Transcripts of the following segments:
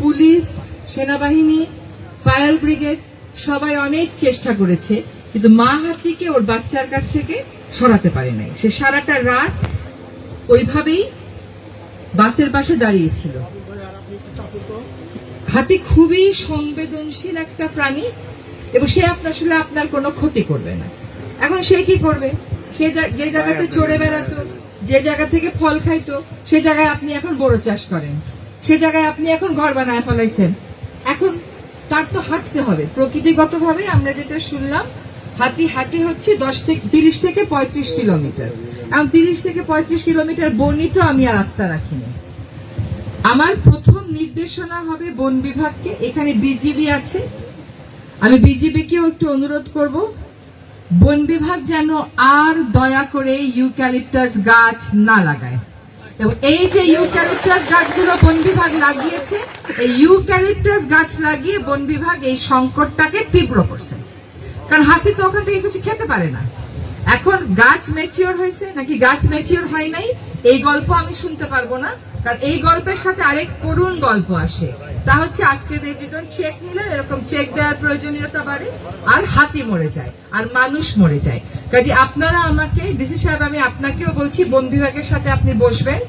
Police সেনাবাহিনী fire brigade সবাই অনেক চেষ্টা করেছে কিন্তু মা হাতিকে ওর বাচ্চার কাছ থেকে সরাতে পারে নাই। সে সারাটা রাত ওইভাবেই বাসের পাশে দাঁড়িয়েছিল। হাতি খুবই সংবেদনশীল একটা প্রাণী এবং সে আপনার আসলে আপনার কোনো ক্ষতি করবে না। এখন সে কি করবে? সে যে জায়গাতে চড়ে বেড়াতো যে জায়গা থেকে ফল খাইতো সে জায়গায় আপনি এখন বড় চাষ করেন। সে জায়গায় আপনি এখন ঘর বানায় ফেলাইছেন। এখন তার তো হাঁটতে হবে। প্রকৃতিগতভাবে আমরা যেটা শুনলাম, হাতি হাঁটে হচ্ছে দশ থেকে তিরিশ থেকে পঁয়ত্রিশ কিলোমিটার। এখন তিরিশ থেকে পঁয়ত্রিশ কিলোমিটার বনই তো আমি আর রাস্তা রাখিনি। আমার প্রথম নির্দেশনা হবে বন বিভাগকে, এখানে বিজিবি আছে। আমি বিজিবিকেও একটু অনুরোধ করব, বন বিভাগ যেন আর দয়া করে ইউক্যালিপটাস গাছ না লাগায়। এবং এই যে ইউক্যালিপটাস গাছগুলো বন বিভাগ লাগিয়েছে, এই গাছ লাগিয়ে বন বিভাগ এই সংকটটাকে তীব্র করছে। কারণ হাতি তো ওখান থেকে কিছু খেতে পারে না। এখন গাছ ম্যাচিওর হয়েছে, নাকি গাছ ম্যাচিওর হয় নাই, এই গল্প আমি শুনতে পারব না। কারণ এই গল্পের সাথে আরেক করুণ গল্প আসে। তা হচ্ছে আজকে যে দুজন চেক নিলে, এরকম চেক দেওয়ার প্রয়োজনীয়তা বাড়ে, আর হাতি মরে যায়, আর মানুষ মরে যায়। কাজে আপনারা আমাকে, ডিসি সাহেব, আমি আপনাকেও বলছি, বন বিভাগের সাথে আপনি বসবেন।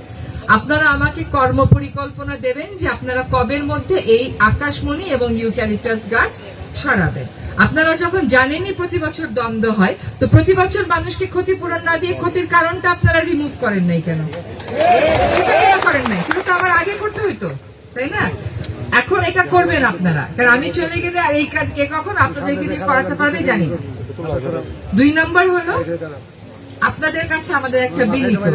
আপনারা আমাকে কর্ম পরিকল্পনা দেবেন যে আপনারা কবের মধ্যে এই আকাশমণি এবং ইউক্যালিপটাস গাছ সরাবেন আপনারা যখন জানেনই প্রতি বছর দ্বন্দ্ব হয়, তো প্রতি বছর মানুষকে ক্ষতিপূরণ না দিয়ে ক্ষতির কারণটা আপনারা রিমুভ করেন নাই কেন করেন নাই? সেটা তো আমার আগে করতে হইতো, তাই না? এটা করবেন আপনারা। কারণ আমি চলে গেলে আর এই কাজ কে কখন আপনাদেরকে দিয়ে করাতে পারবে জানি দুই নম্বর হলো, আপনাদের কাছে আমাদের একটা বিনীত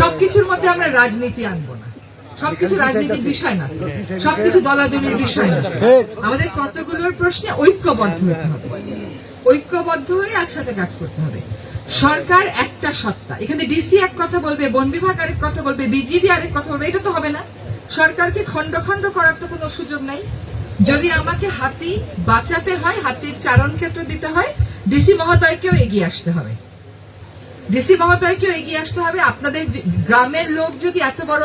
সবকিছুর মধ্যে আমরা রাজনীতি আনব না। সবকিছু রাজনীতির বিষয় না। সবকিছু দলাদলির বিষয় না। আমাদের কতগুলোর প্রশ্নে ঐক্যবদ্ধ হতে হবে। ঐক্যবদ্ধ হয়ে একসাথে কাজ করতে হবে। সরকার একটা সত্তা। এখানে ডিসি এক কথা বলবে, বন বিভাগ আরেক কথা বলবে, বিজিবি আরেক কথা বলবে, এটা তো হবে না। সরকারকে খণ্ড খণ্ড করার তো কোনো সুযোগ নাই। যদি আমাকে হাতি বাঁচাতে হয়, হাতির চারণ ক্ষেত্র দিতে হয়, ডিসি মহোদয়কেও এগিয়ে আসতে হবে। ডিসি মহোদয়কেও এগিয়ে আসতে হবে। আপনাদের গ্রামের লোক যদি এত বড়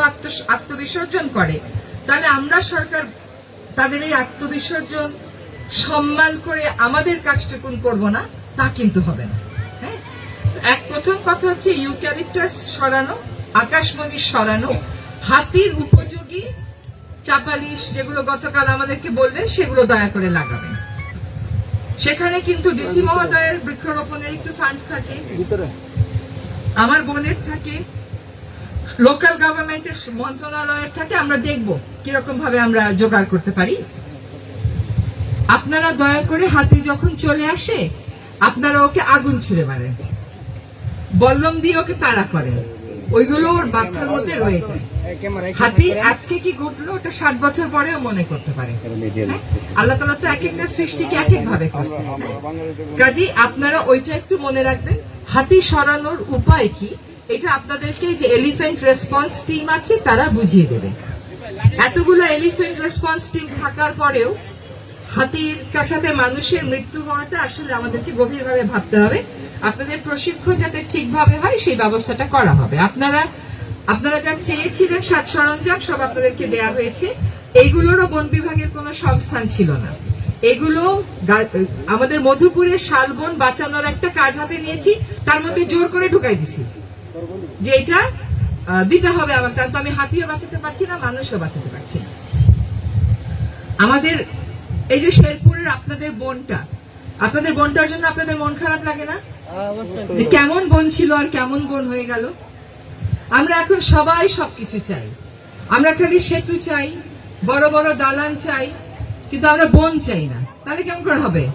আত্মবিসর্জন করে, তাহলে আমরা সরকার তাদের এই আত্মবিসর্জন, সম্মান করে আমাদের কাজটুকুন করব না, তা কিন্তু হবে না। হ্যাঁ? এক প্রথম কথা হচ্ছে, ইউক্যালিপটাস সরানো, আকাশমণি সরানো হাতির উপযোগী চাপালিশ যেগুলো গতকাল আমাদেরকে বললেন সেগুলো দয়া করে লাগাবেন। সেখানে কিন্তু ডিসি মহোদয়ের বৃক্ষরোপণের একটু ফান্ড থাকে। আমার বোনের থাকে। লোকাল গভর্নমেন্টের মন্ত্রণালয়ের থাকে। আমরা দেখব কীরকম ভাবে আমরা জোগাড় করতে পারি। আপনারা দয়া করে হাতি যখন চলে আসে আপনারা ওকে আগুন ছুড়ে মারেন। বল্লম দিয়ে ওকে তাড়া করেন। ওইগুলো ওর মাথার মধ্যে রয়ে যায় হাতি আজকে কি ঘটলো ওটা ষাট বছর পরেও মনে করতে পারে। হ্যাঁ? আল্লাহ তালা তো এক একটা সৃষ্টিকে এক এক ভাবে করছে কাজী, আপনারা ওইটা একটু মনে রাখবেন, হাতি সরানোর উপায় কি? এটা আপনাদেরকে যে এলিফ্যান্ট রেসপন্স টিম আছে, তারা বুঝিয়ে দেবে। এতগুলো এলিফ্যান্ট রেসপন্স টিম থাকার পরেও হাতির সাথে মানুষের মৃত্যু হওয়াটা আসলে আমাদেরকে গভীরভাবে ভাবতে হবে। আপনাদের প্রশিক্ষণ যাতে ঠিকভাবে হয়, সেই ব্যবস্থাটা করা হবে। আপনারা আপনারা যা চেয়েছিলেন, সাত সরঞ্জাম সব আপনাদেরকে দেয়া হয়েছে। এইগুলোরও বন বিভাগের কোনো সংস্থান ছিল না। এগুলো আমাদের মধুপুরের শালবন বাঁচানোর একটা কাজ হাতে নিয়েছি, তার মধ্যে জোর করে ঢুকাই দিছি। যে এটা দিতে হবে আমার কারণ তো আমি হাতিও বাঁচাতে পারছি না, মানুষও বাঁচাতে পারছি না। আমাদের, এই যে শেরপুরের আপনাদের বনটা, আপনাদের বনটার জন্য আপনাদের মন খারাপ লাগে না? যে কেমন বোন ছিল আর কেমন বোন হয়ে গেল। আমরা এখন সবাই সবকিছু চাই। আমরা খালি সেতু চাই, বড় বড় দালান চাই, কিন্তু আমরা বোন চাই না। তাহলে কেমন করে হবে?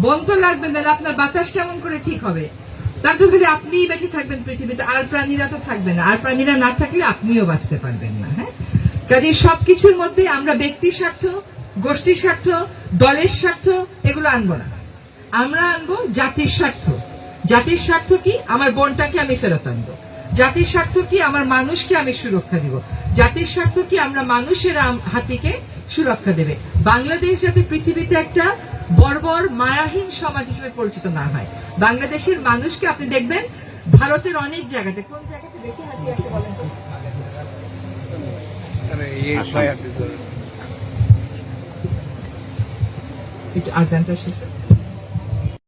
বন তো লাগবে না, আপনার বাতাস কেমন করে ঠিক হবে? তার তো ফেলে আপনিই বেঁচে থাকবেন পৃথিবীতে, আর প্রাণীরা তো থাকবে না। আর প্রাণীরা না থাকলে আপনিও বাঁচতে পারবেন না হ্যাঁ? কাজে সবকিছুর মধ্যে আমরা ব্যক্তির স্বার্থ, গোষ্ঠীর স্বার্থ, দলের স্বার্থ, এগুলো আনব না। আমরা আনব জাতির স্বার্থ। জাতির স্বার্থ কি? আমার বোনটাকে আমি ফেরত আনব। জাতির স্বার্থ কি? আমার মানুষকে আমি সুরক্ষা দিব। জাতির স্বার্থ কি? আমরা মানুষের হাতিকে সুরক্ষা দেবে। বাংলাদেশ যাতে পৃথিবীতে একটা বর্বর মায়াহীন সমাজ হিসেবে পরিচিত না হয়। বাংলাদেশের মানুষকে আপনি দেখবেন ভারতের অনেক জায়গাতে। কোন জায়গাতে বেশি হাতি আসে বলেন তো? ভাই একটু আজানটা শেষ।